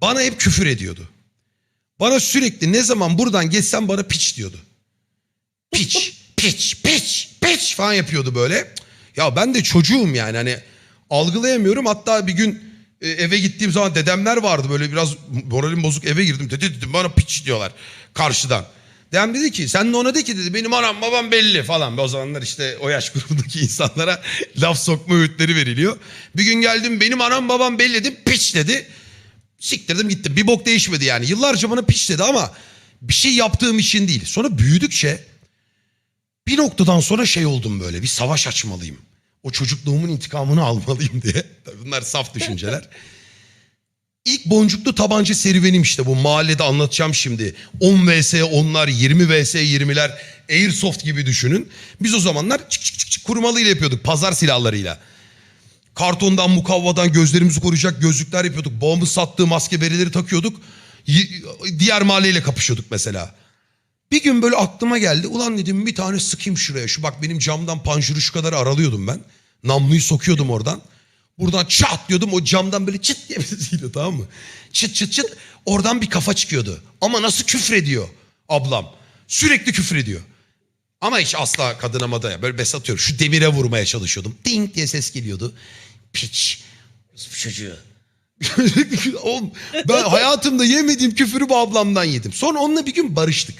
Bana hep küfür ediyordu. Bana sürekli ne zaman buradan geçsem bana piç diyordu. Piç, piç, piç, piç falan yapıyordu böyle. Ya ben de çocuğum yani hani algılayamıyorum. Hatta bir gün e, eve gittiğim zaman dedemler vardı böyle biraz moralim bozuk eve girdim. Dede dedim bana piç diyorlar karşıdan. Dedem dedi ki sen de ona de ki dedi benim anam babam belli falan. O zamanlar işte o yaş grubundaki insanlara laf sokma öğütleri veriliyor. Bir gün geldim benim anam babam belli dedim piç dedi. Siktirdim gittim. Bir bok değişmedi yani. Yıllarca bana piç dedi ama bir şey yaptığım için değil. Sonra büyüdükçe bir noktadan sonra şey oldum böyle. Bir savaş açmalıyım. O çocukluğumun intikamını almalıyım diye. Bunlar saf düşünceler. İlk boncuklu tabanca serüvenim işte bu mahallede anlatacağım şimdi. 10 vs 10'lar 20 vs 20'ler airsoft gibi düşünün. Biz o zamanlar çık çık çık çık kurmalıyla yapıyorduk pazar silahlarıyla. Kartondan mukavvadan gözlerimizi koruyacak gözlükler yapıyorduk. Bomba sattığı maske berileri takıyorduk. Diğer mahalleyle kapışıyorduk mesela. Bir gün böyle aklıma geldi. Ulan dedim bir tane sıkayım şuraya. Şu bak benim camdan panjuru şu kadar aralıyordum ben. Namluyu sokuyordum oradan. Buradan çat diyordum o camdan böyle çıt diye bir tamam mı? Çıt çıt çıt oradan bir kafa çıkıyordu. Ama nasıl küfrediyor ablam. Sürekli küfrediyor. Ama hiç asla kadın amada ya. Böyle bes atıyorum. Şu demire vurmaya çalışıyordum. Ding diye ses geliyordu. Piç. Çocuğu. Oğlum, ben hayatımda yemediğim küfürü bu ablamdan yedim. Sonra onunla bir gün barıştık.